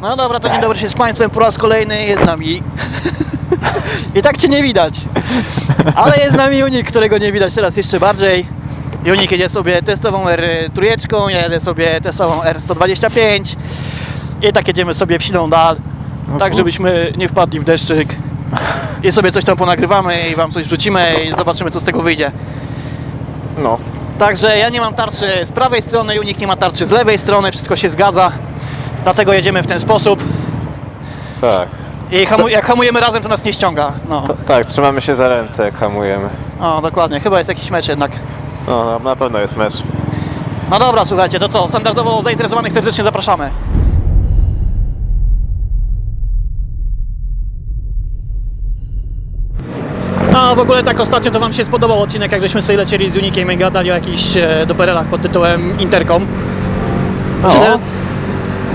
No dobra, to dzień dobry się z Państwem po raz kolejny jest z nami. I tak Cię nie widać. Ale jest z nami Unik, którego nie widać teraz jeszcze bardziej. Unik jedzie sobie testową R3, ja jedę sobie testową R125. I tak jedziemy sobie w siną dal, tak żebyśmy nie wpadli w deszczyk. I sobie coś tam ponagrywamy i Wam coś wrzucimy i zobaczymy co z tego wyjdzie. No. Także ja nie mam tarczy z prawej strony, Unik nie ma tarczy z lewej strony, wszystko się zgadza. Dlatego jedziemy w ten sposób. Tak. I hamu jak hamujemy razem, to nas nie ściąga. No. To, tak, trzymamy się za ręce, jak hamujemy. O, dokładnie, chyba jest jakiś mecz jednak. No, na, na pewno jest mecz. No dobra, słuchajcie, to co? Standardowo zainteresowanych serdecznie zapraszamy. No w ogóle tak ostatnio to Wam się spodobał odcinek, jak żeśmy sobie lecieli z Unikiem i gadali o jakichś e, doperelach pod tytułem Intercom. O. Czy te-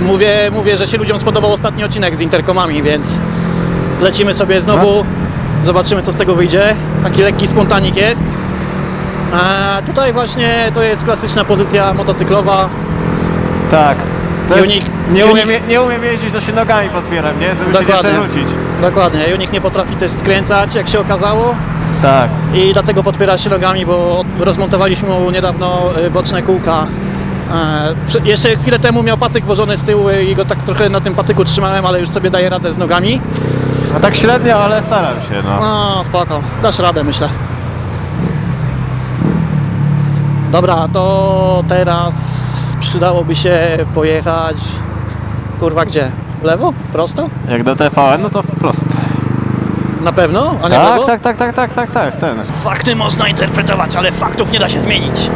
Mówię, mówię, że się ludziom spodobał ostatni odcinek z Intercomami, więc lecimy sobie znowu, zobaczymy co z tego wyjdzie. Taki lekki spontanik jest. A tutaj właśnie to jest klasyczna pozycja motocyklowa. Tak. To jest, Unik- nie, umiem, je- nie umiem jeździć, to się nogami podpieram, nie? Żeby się nie przewrócić. Dokładnie, Unik nie potrafi też skręcać, jak się okazało. Tak. I dlatego podpiera się nogami, bo rozmontowaliśmy mu niedawno y, boczne kółka. Jeszcze chwilę temu miał patyk włożony z tyłu i go tak trochę na tym patyku trzymałem, ale już sobie daje radę z nogami. No tak średnio, ale staram się, no. No spoko, dasz radę myślę. Dobra, to teraz przydałoby się pojechać. Kurwa gdzie? W lewo? Prosto? Jak do TVN, no to wprost. Na pewno? A nie w Tak, lewo? tak, tak, tak, tak, tak, tak, ten. Fakty można interpretować, ale faktów nie da się zmienić.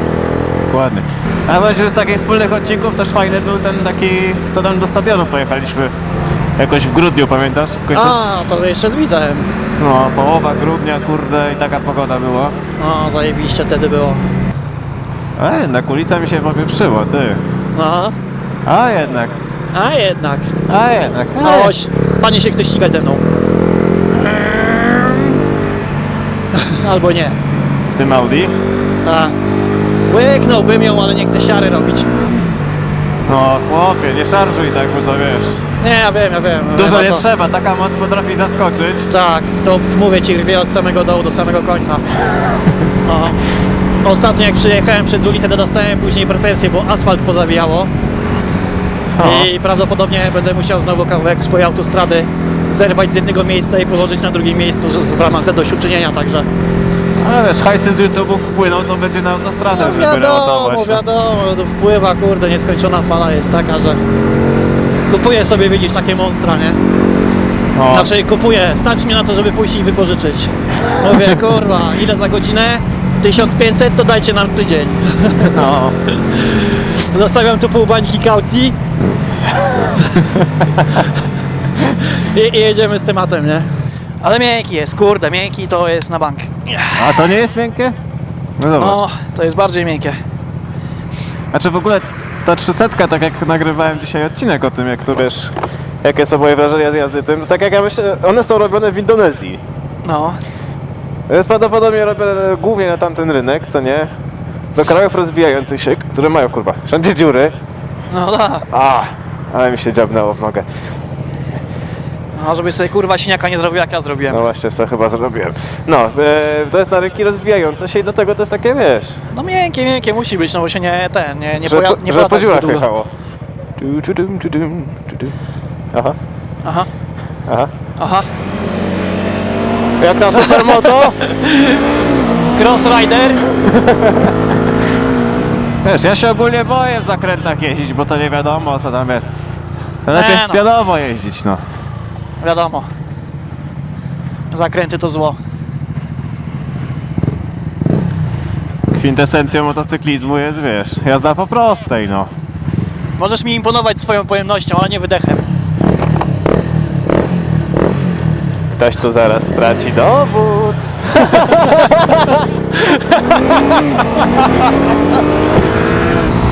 Dokładnie. A właśnie z takich wspólnych odcinków też fajny był ten taki, co tam do stadionu pojechaliśmy. Jakoś w grudniu, pamiętasz? Końcu, A, to jeszcze z widzem. no, połowa grudnia, kurde, i taka pogoda była. No, zajebiście wtedy było. A jednak ulica mi się popieprzyła, ty. No, A jednak, a jednak. a jednak. a No, oś, pani się chce ścigać ze mną. Albo nie. W tym Audi? Tak. Łyknąłbym ją, ale nie chcę siary robić. No chłopie, nie szarżuj tak, bo to wiesz. Nie, ja wiem, ja wiem. ja Dużo wiem, nie co? trzeba, taka moc potrafi zaskoczyć. Tak, to mówię ci, rwie od samego dołu do samego końca. No. Ostatnio jak przyjechałem przez ulicę, to dostałem później pretensje, bo asfalt pozawijało. I prawdopodobnie będę musiał znowu kawałek swojej autostrady zerwać z jednego miejsca i położyć na drugim miejscu, że w ramach zadośćuczynienia, także... Ale wiesz, hajsy z YouTube'ów wpłyną, to będzie na autostradę, No żeby wiadomo, remontować. wiadomo, to wpływa, kurde, nieskończona fala jest taka, że kupuję sobie, widzisz, takie monstra, nie? O, Znaczy kupuję, stać mnie na to, żeby pójść i wypożyczyć. Mówię, kurwa, ile za godzinę? 1500, to dajcie nam tydzień. no. Zostawiam tu pół bańki kaucji. I, I jedziemy z tematem, nie? Ale miękki jest, kurde, miękki to jest na bank. A to nie jest miękkie? No dobra. No, to jest bardziej miękkie. Znaczy w ogóle ta 300, tak jak nagrywałem dzisiaj odcinek o tym, jak to wiesz, jakie są moje wrażenia z jazdy tym, tak jak ja myślę, one są robione w Indonezji. No, To jest prawdopodobnie robione głównie na tamten rynek, co nie? Do krajów rozwijających się, które mają kurwa, wszędzie dziury. no da. A, ale mi się dziabnęło w nogę. No, żebyś sobie kurwa siniaka nie zrobił jak ja zrobiłem. No właśnie, co chyba zrobiłem. No, e, to jest na rynki rozwijające się i dlatego to jest takie, wiesz, No miękkie, miękkie musi być, no bo się nie ten, nie, nie, że, poja- po, nie że po płatać dziurach długo. jechało. Tu, tu, dum, tu, dum, tu, dum. Aha, Aha, aha. aha. Jak na supermoto? Cross Rider. Wiesz, ja się ogólnie boję w zakrętach jeździć, bo to nie wiadomo co tam wiesz. To lepiej no. pionowo jeździć, no. Wiadomo. Zakręty to zło. Kwintesencją motocyklizmu jest, wiesz, jazda po prostej, no. Możesz mi imponować swoją pojemnością, ale nie wydechem. Ktoś tu zaraz straci dowód.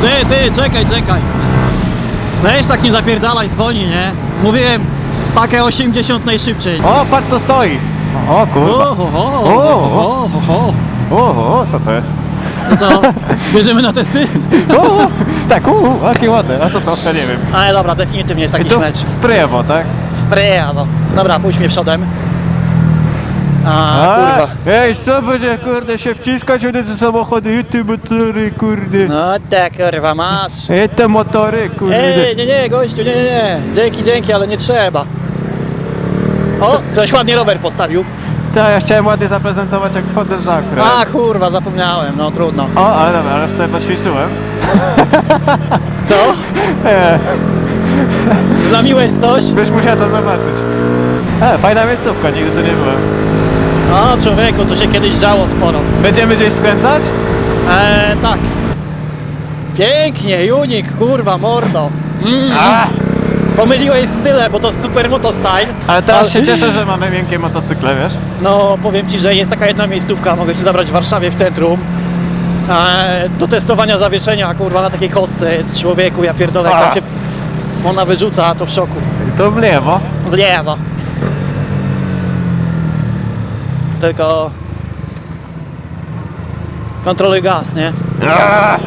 Ty, ty, czekaj, czekaj. Weź tak nie zapierdalaj, dzwoni, nie? Mówiłem, pakę 80 najszybciej. O, patrz co stoi. O kurwa. ho, ho, O, ho, ho. O, o, co to jest? No co, bierzemy na testy? O, tak, u, jakie ładne, a co to? Ja nie wiem. Ale dobra, definitywnie jest I jakiś to mecz. w prawo, tak? Brawo. Dobra, pójdź mnie przodem. A, kurwa. Ej, co będzie, kurde, się wciskać w te samochody, te motory, kurde. No tak, kurwa, masz. E, te motory, kurde. Ej, nie, nie, gościu, nie, nie, nie. Dzięki, dzięki, ale nie trzeba. O, ktoś ładnie rower postawił. Tak, ja chciałem ładnie zaprezentować, jak wchodzę w zakręt. A, kurwa, zapomniałem, no trudno. O, ale dobra, ale sobie poćwiczyłem. Co? E, Znamiłeś coś? byś musiał to zobaczyć. E, fajna miejscówka, nigdy tu nie byłem. No, człowieku, tu się kiedyś działo sporo. Będziemy gdzieś skręcać? Eee, tak. Pięknie, Junik, kurwa, mordo. Mm, A, pomyliłeś style, bo to super motostyle. ale teraz się cieszę, że mamy miękkie motocykle, wiesz? No, powiem Ci, że jest taka jedna miejscówka, mogę Cię zabrać w Warszawie w centrum. Eee, do testowania zawieszenia, kurwa, na takiej kostce jest człowieku, ja pierdolę, jak A. tam się ona wyrzuca, to w szoku. To w lewo. W lewo. Tylko... Kontroluj gaz, nie? Ale-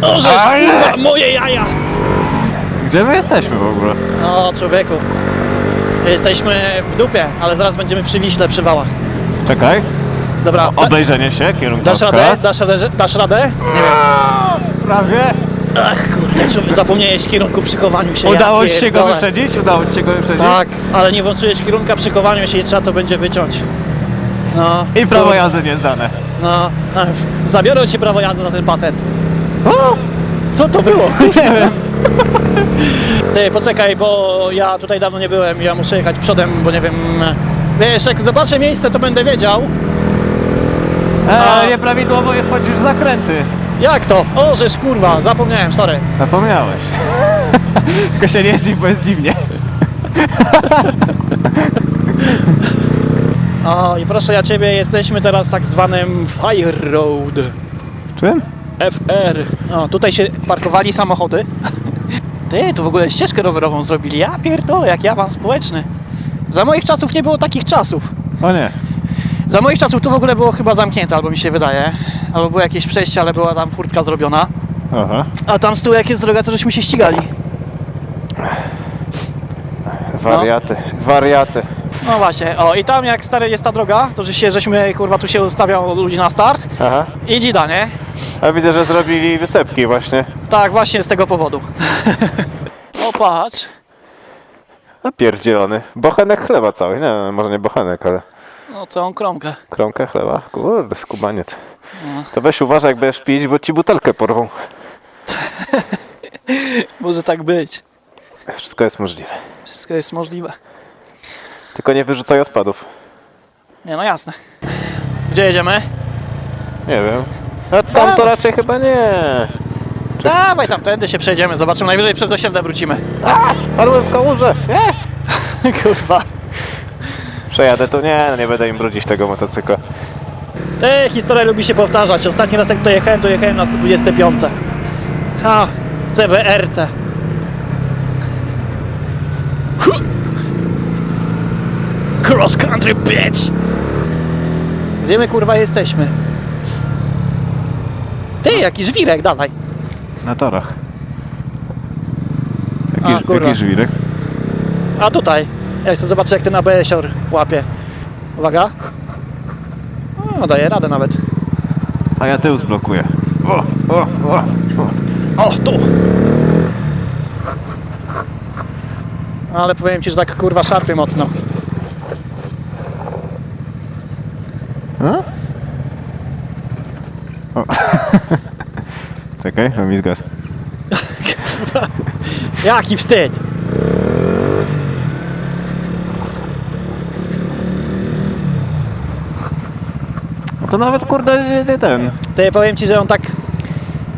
kurwa, moje jaja! Gdzie my jesteśmy w ogóle? No, człowieku. Jesteśmy w dupie, ale zaraz będziemy przy Wiśle, przy wałach. Czekaj. Dobra, da, Obejrzenie się, kierunkowskaz. dasz radę? Dasz radę? Dasz radę? Prawie. Ach, kurde, człowiek, zapomniałeś kierunku przy chowaniu się. Udało ja ci się go pierdolę. wyprzedzić? Udało ci się go wyprzedzić? Tak, ale nie włączyłeś kierunka przy chowaniu się i trzeba to będzie wyciąć. No. I prawo jazdy nie zdane. No, ach, zabiorę ci prawo jazdy na ten patent. O, Co to było? nie wiem. Ty, poczekaj, bo ja tutaj dawno nie byłem, ja muszę jechać przodem, bo nie wiem... Wiesz, jak zobaczę miejsce, to będę wiedział. A- E, nieprawidłowo je wchodzisz w zakręty. Jak to? O, żeż kurwa, zapomniałem, sorry. Zapomniałeś. Tylko się nie zdziw, bo jest dziwnie. O, i proszę ja ciebie, jesteśmy teraz w tak zwanym Fire Road. Czym? FR. O, tutaj się parkowali samochody. Ty, tu w ogóle ścieżkę rowerową zrobili. Ja pierdolę, jaki awans społeczny. Za moich czasów nie było takich czasów. O nie. Za moich czasów tu w ogóle było chyba zamknięte, albo mi się wydaje. Albo było jakieś przejście, ale była tam furtka zrobiona. Aha. A tam z tyłu jak jest droga, to żeśmy się ścigali. Wariaty, wariaty. No właśnie, o i tam jak stary jest ta droga, to że się, żeśmy kurwa tu się ustawiał ludzi na start Aha. i dzida, nie? A widzę, że zrobili wysepki właśnie. Tak, właśnie z tego powodu. o patrz. A pierdzielony. Bochenek chleba cały. Nie, może nie bochenek, ale No całą kromkę. kromkę chleba. Kurde, skubaniec. To weź uważaj, jak będziesz pić, bo ci butelkę porwą. Może tak być. Wszystko jest możliwe. Wszystko jest możliwe. Tylko nie wyrzucaj odpadów. Nie, no jasne. Gdzie jedziemy? Nie wiem. A tam to raczej chyba nie. Dawaj tam, tędy się przejdziemy, zobaczymy. Najwyżej przez osiedle wrócimy. A, padłem w kałużę. Nie. Kurwa. Przejadę tu. Nie, no nie będę im brudzić tego motocykla. Te historia lubi się powtarzać. Ostatni raz jak to jechałem, to jechałem na 125. Ha, CBRC. Hu. Cross country bitch. Gdzie my kurwa jesteśmy? Ty, jakiś wirek, dawaj. Na torach. A, Jaki, kurwa. jaki żwirek? A tutaj. Ja chcę zobaczyć jak ten ABS-ior łapie. Uwaga. O, daje radę nawet. A ja tył zblokuję. O, o, o, o. O, tu! Ale powiem ci, że tak kurwa szarpie mocno. Mam mi zgasł. Jaki wstyd! To nawet kurde nie, nie ten. To ja powiem ci, że on tak.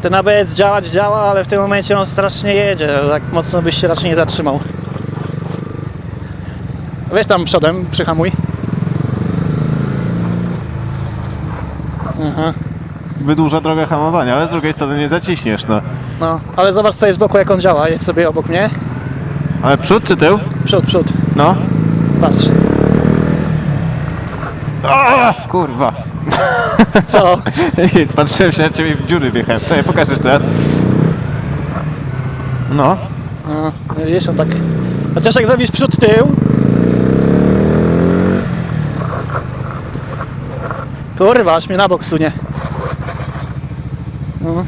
Ten ABS działać działa, ale w tym momencie on strasznie jedzie. Tak mocno byś się raczej nie zatrzymał. Weź tam przodem, przyhamuj. Aha. Wydłuża drogę hamowania, ale z drugiej strony nie zaciśniesz, no. No, ale zobacz co jest z boku, jak on działa. Jedź sobie obok mnie. Ale przód czy tył? Przód, przód. No. Patrz. A, kurwa. Co? Nic, patrzyłem się na ciebie i w dziury wjechałem. Czekaj, pokaż jeszcze raz. No. No, wiesz, on tak... Chociaż jak zrobisz przód tył... Kurwa, aż mnie na bok sunie. No.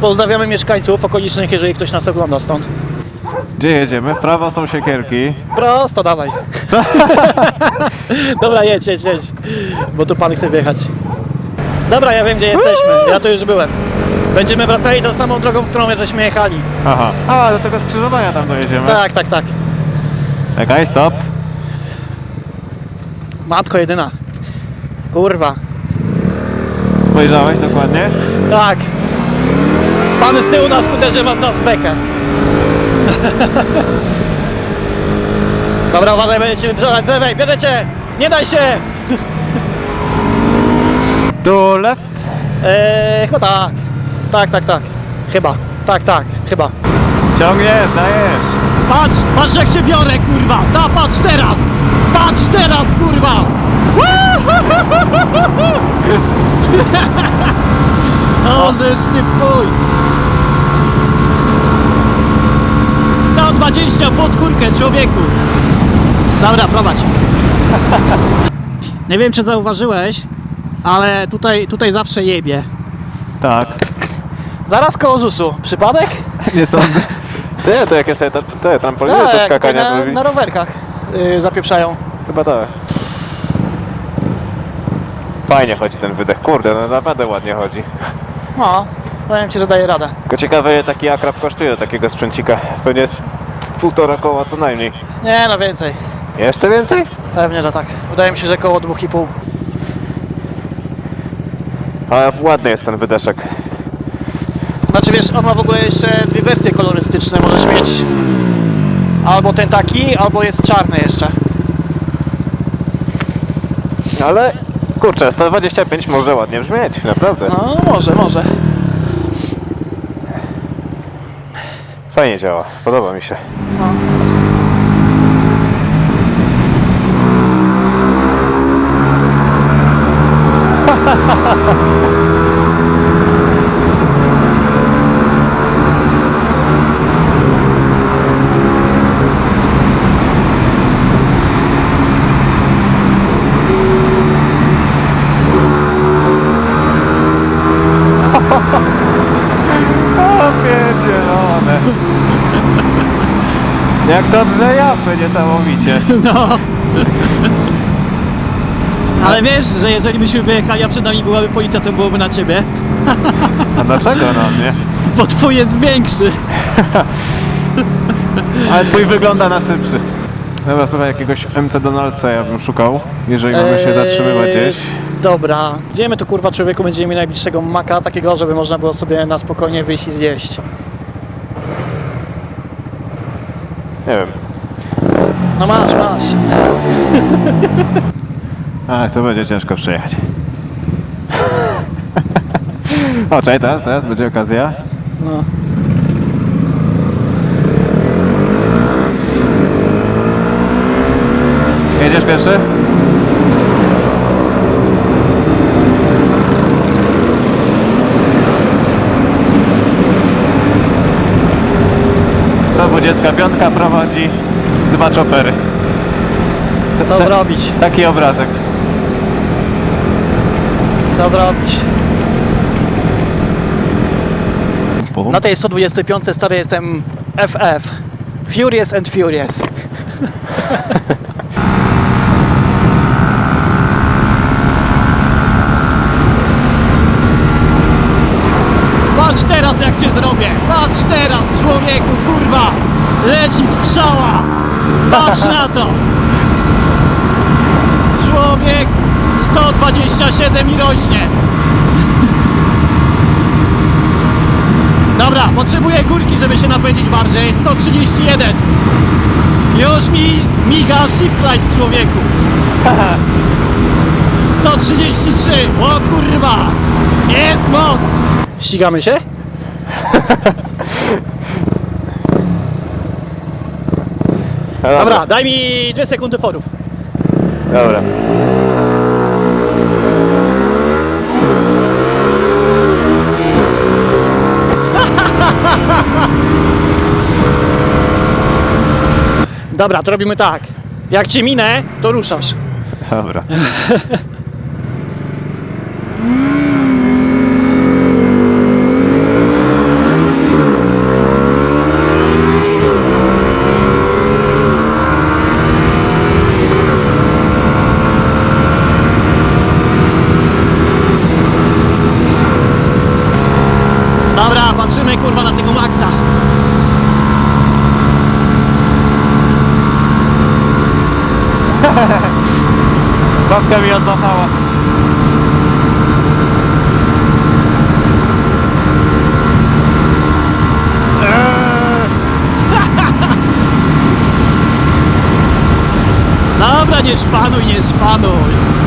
Pozdrawiamy mieszkańców okolicznych, jeżeli ktoś nas ogląda stąd. Gdzie jedziemy? W prawo są siekierki. Prosto, dawaj. Dobra, jedź, jedź, jedź. Bo tu pan chce wjechać. Dobra, ja wiem gdzie jesteśmy. Ja tu już byłem. Będziemy wracali tą samą drogą, w którą żeśmy jechali. Aha. A, do tego skrzyżowania tam dojedziemy. Tak, tak, tak. Czekaj, stop. Matko jedyna. Kurwa. Spojrzałeś dokładnie? Tak. Pan z tyłu na skuterze ma z nas bekę. Dobra, uważaj, będziecie wyprzedzać z lewej, bierzecie! Nie daj się! Do left. Eee, chyba tak. Tak, tak, tak. Chyba. Tak, tak, chyba. Ciągniesz, dajesz. Patrz, patrz jak cię biorę, kurwa! Ta, patrz teraz! Patrz teraz, kurwa! Ty pój! 120 pod górkę, człowieku! Dobra, prowadź. Nie wiem, czy zauważyłeś, ale tutaj, tutaj zawsze jebie. Tak. Zaraz koło ZUS-u. Przypadek? Nie sądzę. Nie, to jakie sobie te, te trampoliny Tak, skakania na, na rowerkach yy, zapieprzają. Chyba tak. Fajnie chodzi ten wydech. Kurde, no naprawdę ładnie chodzi. No, powiem Ci, że daje radę. Tylko ciekawe ile taki akrab kosztuje takiego sprzęcika. Pewnie jest półtora koła co najmniej. Nie, no więcej. Jeszcze więcej? Pewnie, że tak. Wydaje mi się, że koło 2,5. Ale ładny jest ten wydeszek. Znaczy wiesz, on ma w ogóle jeszcze dwie wersje kolorystyczne. Możesz mieć albo ten taki, albo jest czarny jeszcze. Ale kurczę, 125 może ładnie brzmieć, naprawdę. No, może, może. Fajnie działa, podoba mi się. O Jak to drze japy niesamowicie. No. Ale wiesz, że jeżeli byśmy wyjechali, a przed nami byłaby policja, to byłoby na ciebie. A dlaczego no nie? Bo twój jest większy. Ale twój wygląda na szybszy. Dobra, słuchaj, jakiegoś MC Donaldsa ja bym szukał, jeżeli mamy się zatrzymywać gdzieś. Dobra. Gdzie my tu kurwa człowieku będziemy mieli najbliższego maka takiego, żeby można było sobie na spokojnie wyjść i zjeść? Nie wiem. No masz, masz. Ach, to będzie ciężko przejechać. o, czekaj, teraz, teraz będzie okazja. No. Jedziesz pierwszy? Sto dwudziestka piątka prowadzi dwa chopery. T- Co zrobić? Taki obrazek. Co zrobić? Na tej 125 stary jestem FF. Furious and Furious. Patrz teraz jak cię zrobię! Patrz teraz człowieku, kurwa! Leci strzała! Patrz na to! Człowiek 127 i rośnie. Dobra, potrzebuję górki, żeby się napędzić bardziej. 131. Już mi miga shift człowieku. 133. O kurwa. Jest moc. Ścigamy się? Dobra, daj mi 2 sekundy forów. Dobra. Dobra, to robimy tak. Jak cię minę, to ruszasz. Dobra. Mi odmachała. Dobra, nie szpanuj, nie szpanuj.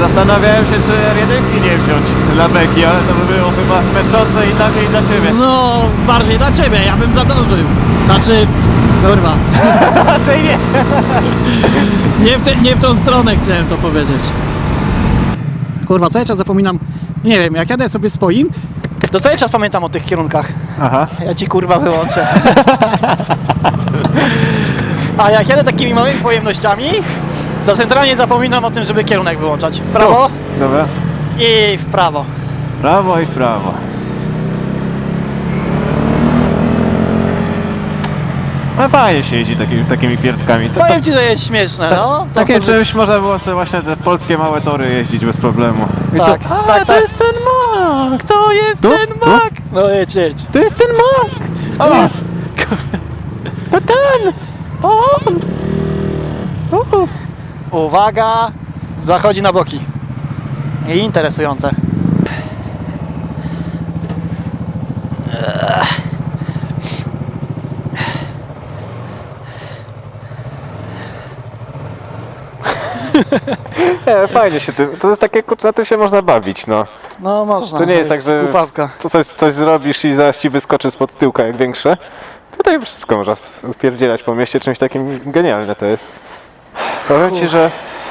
Zastanawiałem się, czy R1 nie wziąć dla beki, ale to by było chyba męczące i dla mnie i dla ciebie. No, bardziej dla ciebie, ja bym zadążył. Znaczy, kurwa, Raczej nie. nie w, te, nie w tą stronę chciałem to powiedzieć. Kurwa, co ja czas zapominam, nie wiem, jak jadę sobie swoim, to cały czas pamiętam o tych kierunkach. Aha. Ja ci kurwa wyłączę. A jak jadę takimi małymi pojemnościami, to centralnie zapominam o tym, żeby kierunek wyłączać. W prawo Dobra. i w prawo. Prawo i prawo. No fajnie się jeździ takimi, takimi pierdkami. To, to, Powiem ci, że jest śmieszne, no. To takie czymś można było sobie właśnie te polskie małe tory jeździć bez problemu. I Tak, to, a, tak, to tak. jest ten mak! To jest Tu? ten Tu? mak! No jedź, jedź. To jest ten mak! O! To ten! O! on! O! Uwaga, zachodzi na boki. I interesujące. Nie, fajnie się tym, to jest takie, kurczę, na tym się można bawić, no. No można. To nie jest tak, że co- coś, coś zrobisz i zaraz ci wyskoczy spod tyłka jak większe. Tutaj wszystko można spierdzielać po mieście, czymś takim genialne to jest. Powiem ci, że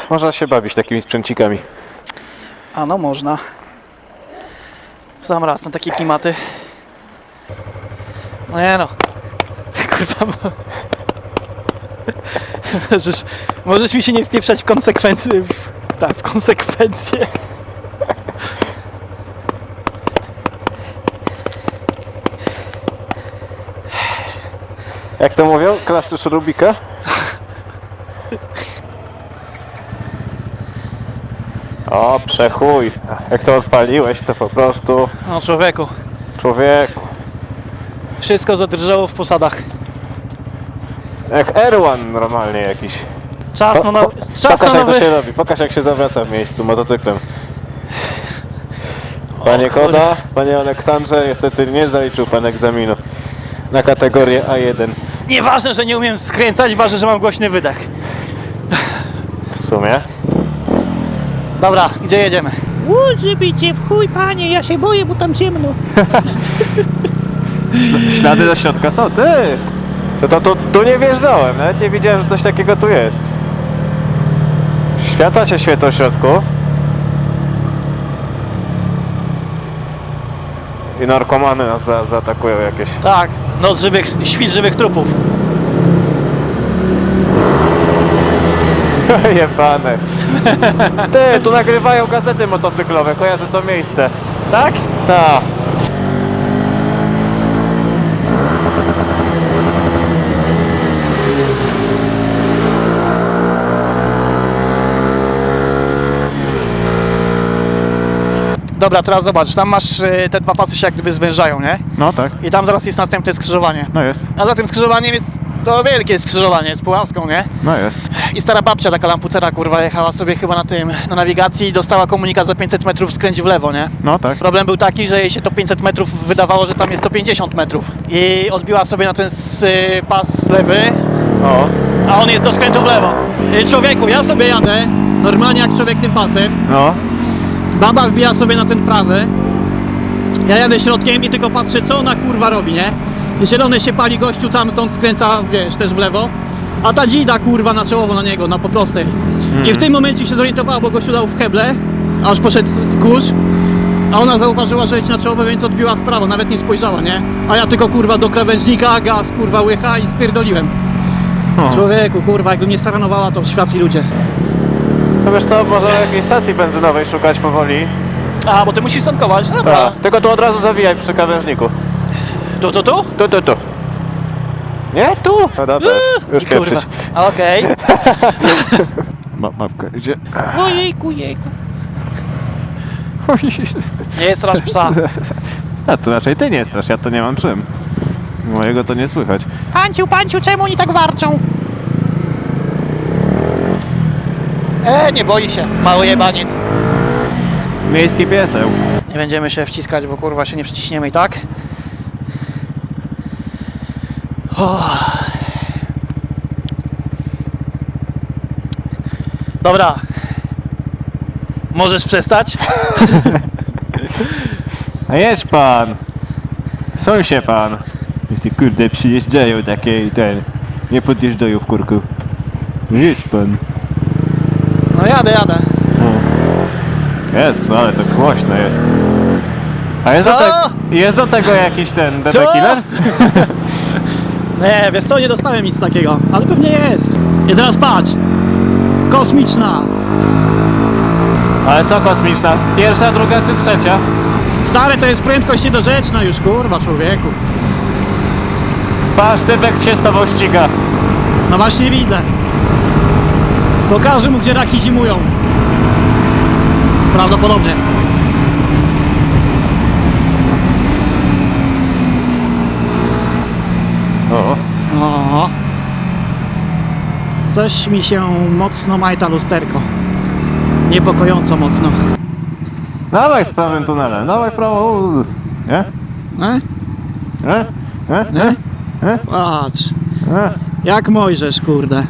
można się bawić takimi sprzęcikami. A no można. W sam raz na takie klimaty. No nie no. Kurwa. Bo... Możesz, możesz mi się nie wpieprzać w konsekwencje. W, tak, w konsekwencje. Jak to mówią? Klaszczysz Rubika? O, przechuj. Jak to odpaliłeś, to po prostu No człowieku. człowieku. Wszystko zadrżało w posadach. Jak R1 normalnie jakiś. Czas na, no, Po- czas Pokaż na jak to się robi, pokaż jak się zawraca w miejscu motocyklem. Panie O, kurde. Koda, panie Aleksandrze, niestety nie zaliczył pan egzaminu na kategorię A1 Nieważne, że nie umiem skręcać, ważne, że mam głośny wydech. w sumie. Dobra, gdzie jedziemy? Żeby cię w chuj, panie, ja się boję, bo tam ciemno. Ślady do środka są, ty! To, to, to tu nie wjeżdżałem, nawet nie wiedziałem, że coś takiego tu jest. Światła się świecą w środku. I narkomany nas za, zaatakują jakieś. Tak, noc żywych, świt żywych trupów. Jebane. Ty, tu nagrywają gazety motocyklowe, kojarzę to miejsce. Tak? Ta. Dobra, teraz zobacz, tam masz y, te dwa pasy się jak gdyby zwężają, nie? No tak, I tam zaraz jest następne skrzyżowanie. no jest, A za tym skrzyżowaniem jest to wielkie skrzyżowanie z Puławską, nie? no jest. I stara babcia, taka lampucera, kurwa, jechała sobie chyba na tym, na nawigacji i dostała komunikat za 500 metrów skręć w lewo, nie? No tak. Problem był taki, że jej się to 500 metrów wydawało, że tam jest 150 metrów. I odbiła sobie na ten s- y, pas lewy, O, a on jest do skrętu w lewo. Y, Człowieku, ja sobie jadę, normalnie jak człowiek tym pasem, no. Baba wbija sobie na ten prawy. Ja jadę środkiem i tylko patrzę, co ona kurwa robi, nie? Zielone się pali gościu tam, stąd skręca, wiesz, też w lewo. A ta dzida kurwa na czołowo na niego, na po prostej. I w tym momencie się zorientowała, bo gościu dał w heble, aż poszedł kurz. A ona zauważyła, że jedź na czołowe, więc odbiła w prawo, nawet nie spojrzała, nie? A ja tylko kurwa do krawężnika, gaz, kurwa łycha i spierdoliłem. Człowieku, kurwa, jakby mnie staranowała, to świat i ludzie. No wiesz co, może jakiejś stacji benzynowej szukać powoli. A, bo ty musisz sankować, dobra. Tak. Tylko tu od razu zawijaj przy krawężniku. Tu, tu, tu? Tu, tu, tu. Nie? Tu? No dobra, już Kurwa. pieprzyć. Okej. Ma, mapka idzie. Ojejku, jejku. Nie straż psa. A to raczej ty nie strasz, ja to nie mam czym. Mojego to nie słychać. Panciu, panciu, czemu oni tak warczą? E, nie boi się, mały jebaniec. Miejski pieseł. Nie będziemy się wciskać, bo kurwa się nie przyciśniemy i tak. O. Dobra. Możesz przestać? A jedź pan! Są się pan! Ty kurde przyjeżdżają takie i ten. Nie podjeżdżają w kurku. Jedź pan. No jadę, jadę. Jest, ale to głośno jest. A jest, do, Co? te, jest do tego jakiś ten Co? Nie, wiesz co, nie dostałem nic takiego, ale pewnie jest. I teraz patrz. Kosmiczna. Ale co kosmiczna? Pierwsza, druga czy trzecia? Stary to jest prędkość niedorzeczna już, kurwa, człowieku. Patrz, typek się z tobą ściga. No właśnie widzę. Pokażę mu, gdzie raki zimują. Prawdopodobnie. O, O. Coś mi się mocno majta lusterko. Niepokojąco mocno. dawaj z prawym tunelem, dawaj w prawo. u, Nie? E? Nie? Nie? Nie? Patrz. Nie? Jak Mojżesz, kurde.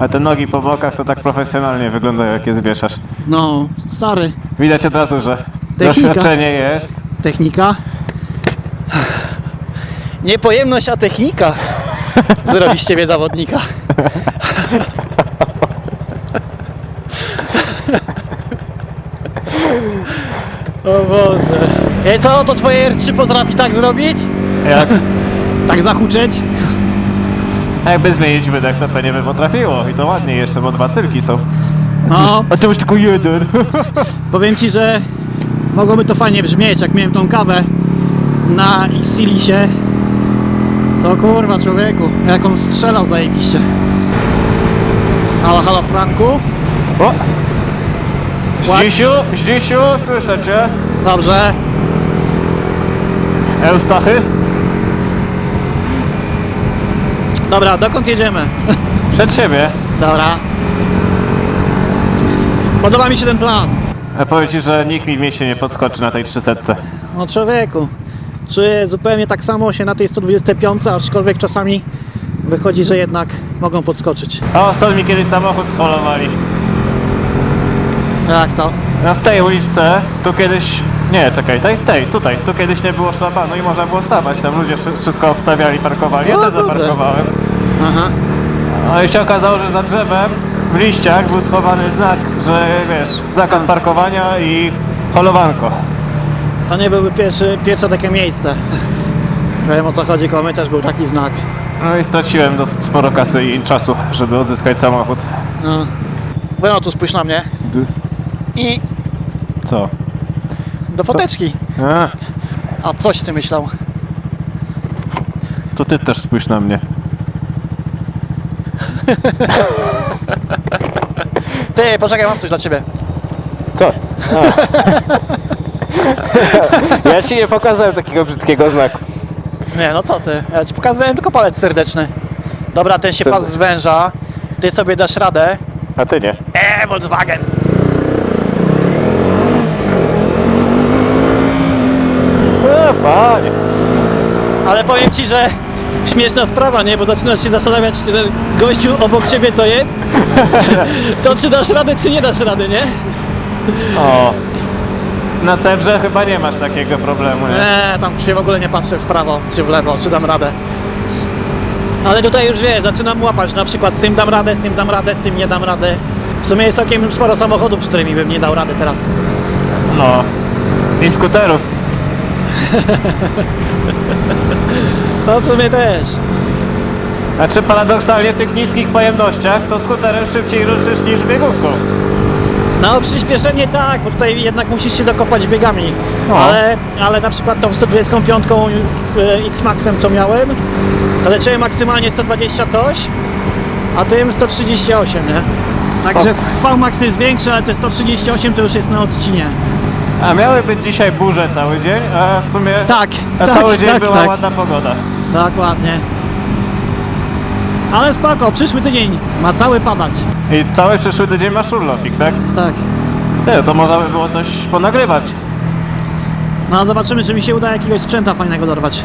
A te nogi po bokach to tak profesjonalnie wyglądają, jak je zwieszasz. No, stary. Widać od razu, że Technika. doświadczenie jest. Technika. Nie pojemność, a technika. Zrobi z ciebie zawodnika. O Boże. I co, to twoje R3 potrafi tak zrobić? Jak, Tak zahuczeć? jakby zmienić wydech, to pewnie by potrafiło. I to ładnie jeszcze, bo dwa cyrki są. No, A ty już tylko jeden. powiem ci, że mogłoby to fajnie brzmieć, jak miałem tą kawę na Xilisie. To kurwa człowieku, jak on strzelał zajebiście. Halo, halo Franku? O! Zdzisiu, Zdzisiu, słyszę cię. Dobrze. Eustachy? Dobra, dokąd jedziemy? Przed siebie. Dobra. Podoba mi się ten plan. Ja powiem ci, że nikt mi w mieście nie podskoczy na tej 300. No człowieku, czuję zupełnie tak samo się na tej 125, aczkolwiek czasami wychodzi, że jednak mogą podskoczyć. O, stąd mi kiedyś samochód scholowali. Jak to? No w tej uliczce, tu kiedyś... Nie, czekaj, tej, tej, tutaj. Tu kiedyś nie było szlabanu i można było stawać. Tam ludzie wszy- wszystko obstawiali, parkowali. Ja O też kurde. zaparkowałem. Aha. No i się okazało, że za drzewem w liściach był schowany znak, że wiesz, zakaz parkowania i holowanko. To nie byłby pierwszy, pierwsze takie miejsce. Wiem o co chodzi, też był taki znak. No i straciłem dosyć sporo kasy i czasu, żeby odzyskać samochód. No. No tu spójrz na mnie. I Co? do foteczki. A, A coś ty myślał? to ty też spójrz na mnie. Ty, poczekaj, mam coś dla ciebie. Co? ja ci nie pokazałem takiego brzydkiego znaku. Nie, no co ty? Ja ci pokazałem tylko palec serdeczny. Dobra, ten się pas zwęża. Ty sobie dasz radę. A ty nie. Eee, Volkswagen. E, panie. Ale powiem ci, że śmieszna sprawa, nie? Bo zaczynasz się zastanawiać, czy ten gościu obok ciebie co jest, to czy dasz radę, czy nie dasz rady, nie? O. Na Cebrze chyba nie masz takiego problemu, nie? Nie, tam się w ogóle nie patrzę w prawo, czy w lewo, czy dam radę. Ale tutaj już wiesz, zaczynam łapać, na przykład z tym dam radę, z tym dam radę, z tym nie dam rady. W sumie jest całkiem sporo samochodów, z którymi bym nie dał rady teraz. No. I skuterów. No w sumie też. Znaczy paradoksalnie w tych niskich pojemnościach to skuterem szybciej ruszysz niż biegówką. No przyspieszenie tak, bo tutaj jednak musisz się dokopać biegami. No. Ale, ale na przykład tą 125 w X-Maxem co miałem, to leciałem maksymalnie 120 coś, a tym 138, nie? Także V-Max jest większy, ale te 138 to już jest na odcinie. A miały być dzisiaj burze cały dzień, a w sumie Tak, a tak, cały dzień tak, była tak. ładna pogoda. Dokładnie. Ale spoko, przyszły tydzień ma cały padać. I cały przyszły tydzień masz urlopik, tak? Tak. Ty, to można by było coś ponagrywać. No zobaczymy, czy mi się uda jakiegoś sprzęta fajnego dorwać.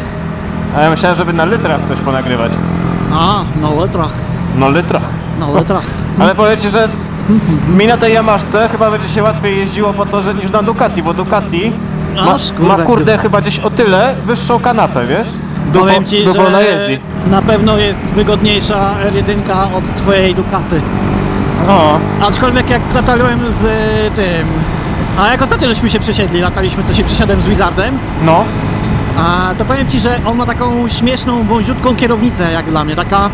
A ja myślałem, żeby na litrach coś ponagrywać. A, no litrach, No litrach. no litrach. Ale powiem Ci, że mi na tej Yamaszce chyba będzie się łatwiej jeździło po torze niż na Ducati, bo Ducati ma, Aż, kurde. ma kurde chyba gdzieś o tyle wyższą kanapę, wiesz? Powiem Ci, że na pewno jest wygodniejsza R1 od Twojej Ducaty. No, Aczkolwiek jak latałem z y, tym... A jak ostatnio żeśmy się przesiedli, lataliśmy, co się przesiadłem z Wizardem, no. a to powiem Ci, że on ma taką śmieszną, wąziutką kierownicę jak dla mnie, taka...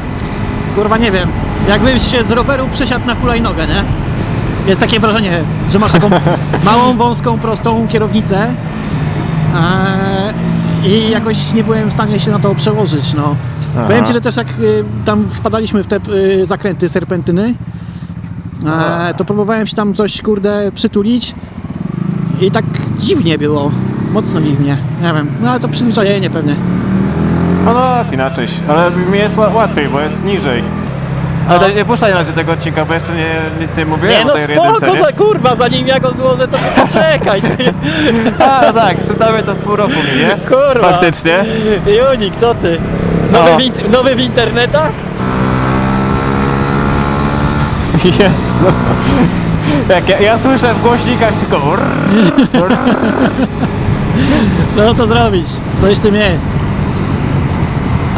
Kurwa, nie wiem, jakbyś się z roweru przesiadł na hulajnogę, nie? Jest takie wrażenie, że masz taką małą, wąską, prostą kierownicę eee, i jakoś nie byłem w stanie się na to przełożyć, no. Aha. Powiem Ci, że też jak y, tam wpadaliśmy w te y, zakręty serpentyny, e, to próbowałem się tam coś, kurde, przytulić i tak dziwnie było, mocno dziwnie, nie wiem, no ale to przyzwyczajenie pewnie. No tak, inaczej. Ale mi jest ła- łatwiej, bo jest niżej. Ale nie puszczaj na razie tego odcinka, bo jeszcze nie, nic nie mówiłem Nie no o tej spoko, jedynce, za, kurwa, zanim ja go złożę, to ty poczekaj, ty. A, no tak, czytamy to z pół roku nie? Kurwa. Faktycznie. Junik, co ty? Nowy, No. w, int- nowy w internetach? Jest, no. Jak ja, ja słyszę w głośnikach tylko rrr, rrr. No co zrobić? Coś w tym jest.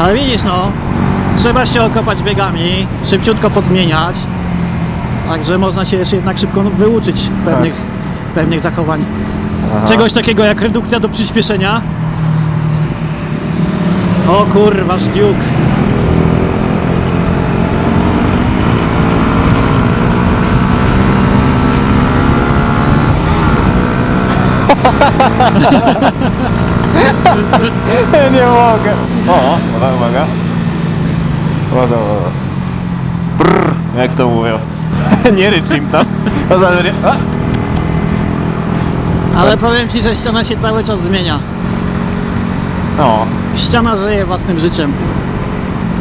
Ale widzisz no, trzeba się okopać biegami, szybciutko podmieniać. Także można się jeszcze jednak szybko wyuczyć pewnych, pewnych zachowań. Czegoś takiego jak redukcja do przyspieszenia. O kurwa, żdiuk. Ja nie mogę. O, uwaga, uwaga. Uwaga, uwaga. Brrr, jak to mówią. nie rycz im tam. O, za- a, Ale powiem Ci, że ściana się cały czas zmienia. O, Ściana żyje własnym życiem.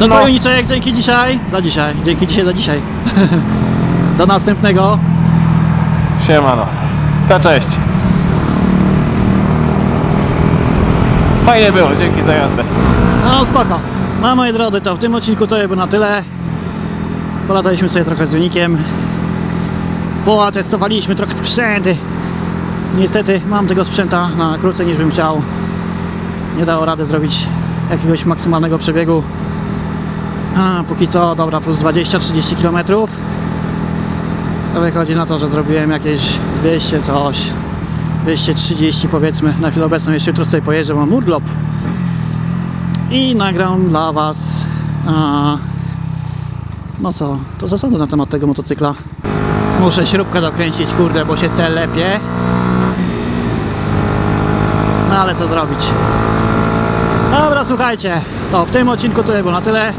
No, No. co Juniczek, dzięki dzisiaj. Za dzisiaj. Dzięki dzisiaj za dzisiaj. Do następnego. siemano. To cześć. Fajnie było, dzięki za jazdę. No spoko. No moi drodzy, to w tym odcinku to było na tyle. Polataliśmy sobie trochę z Unikiem. Poatestowaliśmy trochę sprzęty. Niestety mam tego sprzęta na krócej niż bym chciał. Nie dało rady zrobić jakiegoś maksymalnego przebiegu. A, póki co, dobra, plus 20-30 km. To wychodzi na to, że zrobiłem jakieś 200 coś. 230 powiedzmy. Na chwilę obecną jeszcze jutro sobie pojeżdżę, mam urlop i nagram dla Was. A, no co, to zasady na temat tego motocykla. Muszę śrubkę dokręcić, kurde, bo się telepie. No ale co zrobić? Dobra, słuchajcie, to w tym odcinku to było na tyle.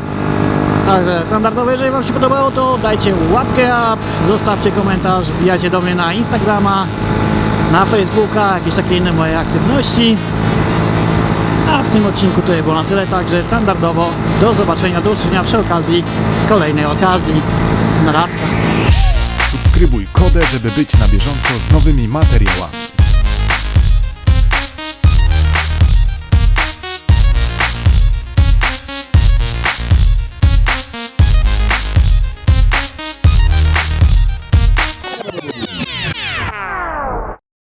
Także standardowo, jeżeli Wam się podobało, to dajcie łapkę up, zostawcie komentarz, wbijajcie do mnie na Instagrama, na Facebooka, jakieś takie inne moje aktywności. W tym odcinku to było na tyle, także standardowo do zobaczenia, do usłyszenia przy okazji kolejnej okazji. Na raz. Subskrybuj kodę, żeby być na bieżąco z nowymi materiałami.